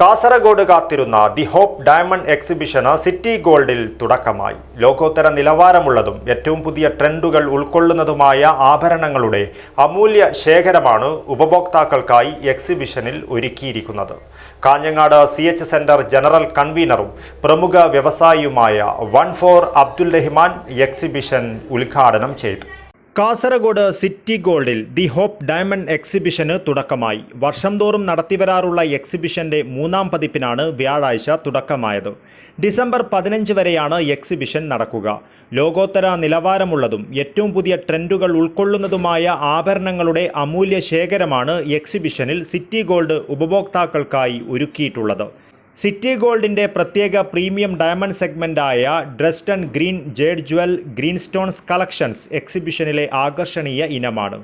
കാസർഗോഡ് കാത്തിരുന്ന the hope diamond എക്സിബിഷന് city ഗോൾഡിൽ തുടക്കമായി. ലോകോത്തര നിലവാരമുള്ളതും ഏറ്റവും പുതിയ ട്രെൻഡുകൾ ഉൾക്കൊള്ളുന്നതുമായ ആഭരണങ്ങളുടെ അമൂല്യ ശേഖരമാണ് ഉപഭോക്താക്കൾക്കായി എക്സിബിഷനിൽ ഒരുക്കിയിരിക്കുന്നത്. Kanhangad C H centre general കൺവീനറും പ്രമുഖ വ്യവസായിയുമായ one four Abdul Rahman exhibition ഉദ്ഘാടനം ചെയ്തു. കാസർഗോഡ് സിറ്റി ഗോൾഡിൽ ദി ഹോപ്പ് ഡയമണ്ട് എക്സിബിഷന് തുടക്കമായി. വർഷം തോറും നടത്തിവരാറുള്ള എക്സിബിഷന്റെ മൂന്നാം പതിപ്പിനാണ് വ്യാഴാഴ്ച തുടക്കമായത്. ഡിസംബർ പതിനഞ്ച് വരെയാണ് എക്സിബിഷൻ നടക്കുക. ലോകോത്തര നിലവാരമുള്ളതും ഏറ്റവും പുതിയ ട്രെൻഡുകൾ ഉൾക്കൊള്ളുന്നതുമായ ആഭരണങ്ങളുടെ അമൂല്യ ശേഖരമാണ് എക്സിബിഷനിൽ സിറ്റി ഗോൾഡ് ഉപഭോക്താക്കൾക്കായി ഒരുക്കിയിട്ടുള്ളത്. സിറ്റി ഗോൾഡിന്റെ പ്രത്യേക പ്രീമിയം ഡയമണ്ട് സെഗ്മെന്റായ ഡ്രസ്റ്റൺ green jade jewel green stones collections എക്സിബിഷനിലെ ആകർഷണീയ ഇനമാണ്.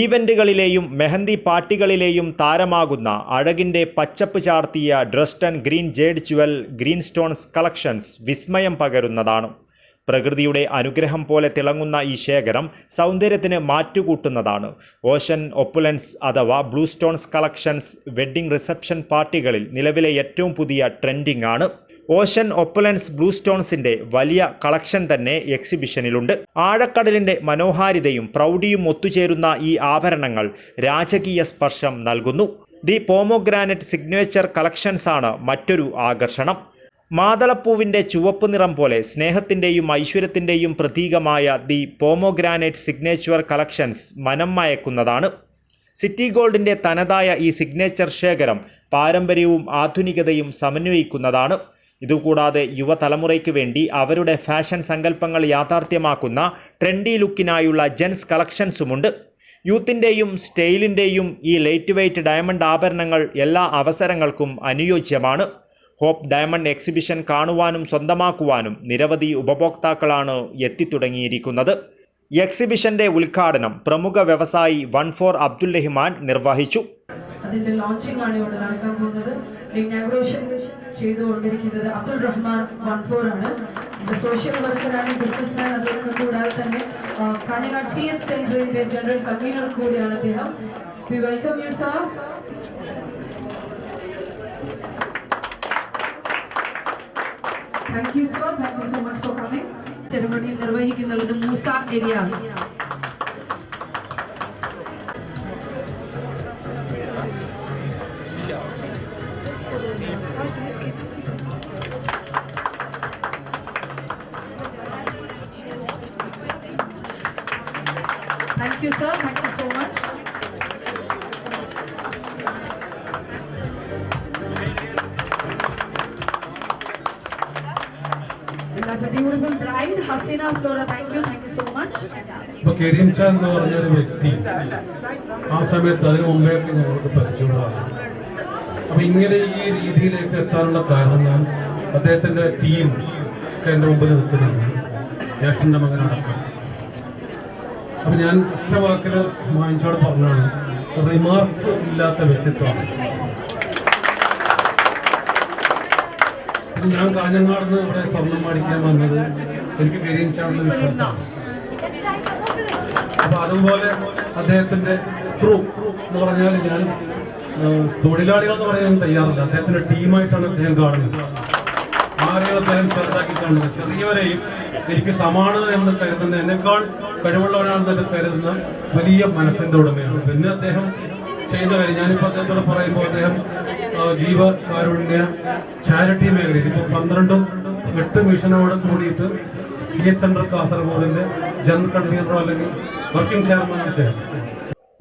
ഈവന്റുകളിലെയും മെഹന്തി പാർട്ടികളിലെയും താരമാകുന്ന അഴകിന്റെ പച്ചപ്പ് ചാർത്തിയ ഡ്രസ്റ്റൺ green jade jewel green stones collections വിസ്മയം പകരുന്നതാണ്. പ്രകൃതിയുടെ അനുഗ്രഹം പോലെ തിളങ്ങുന്ന ഈ ശേഖരം സൗന്ദര്യത്തിന് മാറ്റുകൂട്ടുന്നതാണ്. ഓഷൻ ഒപ്പുലൻസ് അഥവാ blue stones collections wedding reception പാർട്ടികളിൽ നിലവിലെ ഏറ്റവും പുതിയ ട്രെൻഡിംഗ് ആണ്. ഓഷൻ ഒപ്പുലൻസ് ബ്ലൂ സ്റ്റോൺസിന്റെ വലിയ കളക്ഷൻ തന്നെ എക്സിബിഷനിലുണ്ട്. ആഴക്കടലിന്റെ മനോഹാരിതയും പ്രൗഢിയും ഒത്തുചേരുന്ന ഈ ആഭരണങ്ങൾ രാജകീയ സ്പർശം നൽകുന്നു. ദി പോമോഗ്രാനറ്റ് സിഗ്നേച്ചർ കളക്ഷൻസ് ആണ് മറ്റൊരു ആകർഷണം. മാതളപ്പൂവിന്റെ ചുവപ്പ് നിറം പോലെ സ്നേഹത്തിന്റെയും ഐശ്വര്യത്തിന്റെയും പ്രതീകമായ ദി പോമോഗ്രാനൈറ്റ് സിഗ്നേച്ചർ കളക്ഷൻസ് മനം മയക്കുന്നതാണ്. സിറ്റി ഗോൾഡിന്റെ തനതായ ഈ സിഗ്നേച്ചർ ശേഖരം പാരമ്പര്യവും ആധുനികതയും സമന്വയിക്കുന്നതാണ്. ഇതുകൂടാതെ യുവതലമുറയ്ക്ക് വേണ്ടി അവരുടെ ഫാഷൻ സങ്കല്പങ്ങൾ യാഥാർത്ഥ്യമാക്കുന്ന ട്രെൻഡി ലുക്കിനായുള്ള ജെൻസ് കളക്ഷൻസുമുണ്ട്. യൂത്തിന്റെയും സ്റ്റൈലിന്റെയും ഈ ലൈറ്റ് വെയ്റ്റ് ഡയമണ്ട് ആഭരണങ്ങൾ എല്ലാ അവസരങ്ങൾക്കും അനുയോജ്യമാണ്. ഹോപ്പ് ഡയമണ്ട് എക്സിബിഷൻ കാണുവാനും സ്വന്തമാക്കുവാനും നിരവധി ഉപഭോക്താക്കളാണ് എത്തിത്തുടങ്ങിയിരിക്കുന്നത്. എക്സിബിഷന്റെ ഉദ്ഘാടനം പ്രമുഖ വ്യവസായി വൺ ഫോർ അബ്ദുൽ റഹ്മാൻ നിർവഹിച്ചു. അതിന്റെ ലോഞ്ചിങ് ആണ് ഇവിടെ നടക്കാൻ പോകുന്നത്. ഇനാഗ്രേഷൻ ചെയ്തുകൊണ്ടിരിക്കുന്നത് അബ്ദുൾ റഹ്മാൻ വൺ ഫോർ ആണ്. സോഷ്യൽ വർക്കറാണ് ബിസിനസ്മാൻ അതൊന്നും കൂടാതെ തന്നെ കാഞ്ഞങ്ങാട് സി എച്ച് സെന്ററിന്റെ ജനറൽ കൺവീനർ കൂടിയാണ് അദ്ദേഹം. We welcome you sir thank you sir thank you so much for coming ceremony നിർവഹിക്കുന്നത് Moosa area Thank you, sir. Thank you so much. That's a beautiful bride, Hasina Flora. Thank you. Thank you so much. ഇപ്പൊ കരീം ഖാൻ എന്ന് പറഞ്ഞൊരു വ്യക്തി ആ സമയത്ത് അതിനു മുമ്പേ ഞങ്ങൾക്ക് പരിചയമുള്ളതാണ് അപ്പൊ ഇങ്ങനെ ഈ രീതിയിലേക്ക് എത്താനുള്ള കാരണം ഞാൻ അദ്ദേഹത്തിന്റെ ടീം ഒക്കെ എന്റെ മുമ്പിൽ നിൽക്കുന്നുണ്ട് ജ്യേഷ്ഠന്റെ മകനടക്കം അപ്പൊ ഞാൻ ഒറ്റ വാക്കിൽ മായിച്ചോട് പറഞ്ഞാണ് റിമാർക്സ് ഇല്ലാത്ത വ്യക്തിത്വമാണ് ഞാൻ കാഞ്ഞങ്ങാട് നിന്ന് ഇവിടെ സ്വർണം മേടിക്കാൻ വന്നത്. എനിക്ക് വിരിയിച്ചാണെന്ന് വിശ്വാസം അപ്പൊ അതുപോലെ അദ്ദേഹത്തിന്റെ ക്രൂ എന്ന് പറഞ്ഞാൽ ഞാൻ തൊഴിലാളികൾ എന്ന് പറയാൻ തയ്യാറില്ല. അദ്ദേഹത്തിന്റെ ടീമായിട്ടാണ് അദ്ദേഹം കാണുന്നത്. ആരെയും അദ്ദേഹം ചെറുതാക്കി കാണുന്നത്. ചെറിയവരെയും എനിക്ക് സമാണ് എന്ന് കരുതുന്ന എന്നെക്കാൾ കഴിവുള്ളവനാണെന്ന് കരുതുന്ന വലിയ മനസ്സിന്റെ ഉടമയാണ്. പിന്നെ അദ്ദേഹം ചെയ്യുന്ന കാര്യം. ഞാനിപ്പോൾ അദ്ദേഹത്തോട് പറയുമ്പോൾ അദ്ദേഹം ജീവകാരുണ്യ ചാരിറ്റി മേഖലയിൽ ഇപ്പോൾ പന്ത്രണ്ടും എട്ട് മിഷനോട് കൂടിയിട്ട് സി എസ് സെൻട്രൽ കാസർഗോഡിന്റെ ജനറൽ കൺവീനറോ അല്ലെങ്കിൽ വർക്കിംഗ് ചെയർമാൻ അദ്ദേഹം.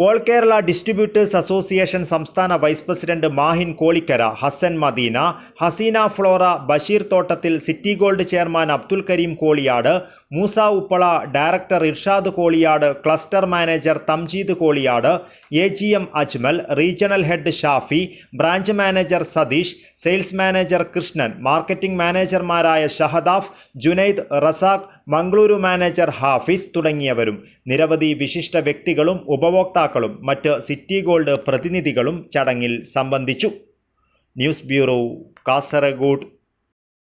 ഓൾ കേരള ഡിസ്ട്രിബ്യൂട്ടേഴ്സ് അസോസിയേഷൻ സംസ്ഥാന vice president Mahin Kolikkara Hassan Madina Haseena Flora Basheer Thottathil city gold chairman Abdul Kareem Koliyad Moosa Uppala director Irshad Koliyad cluster manager Thamjeed Koliyad A G M Ajmal regional head Shafi branch manager Satheesh sales manager Krishnan marketing മാനേജർമാരായ Shahadaf Junaid Razak Mangaluru manager Hafiz തുടങ്ങിയവരും. നിരവധി വിശിഷ്ട വ്യക്തികളും ഉപഭോക്താക്കളും മറ്റ് city gold പ്രതിനിധികളും ചടങ്ങിൽ സംബന്ധിച്ചു. News bureau Kasaragod.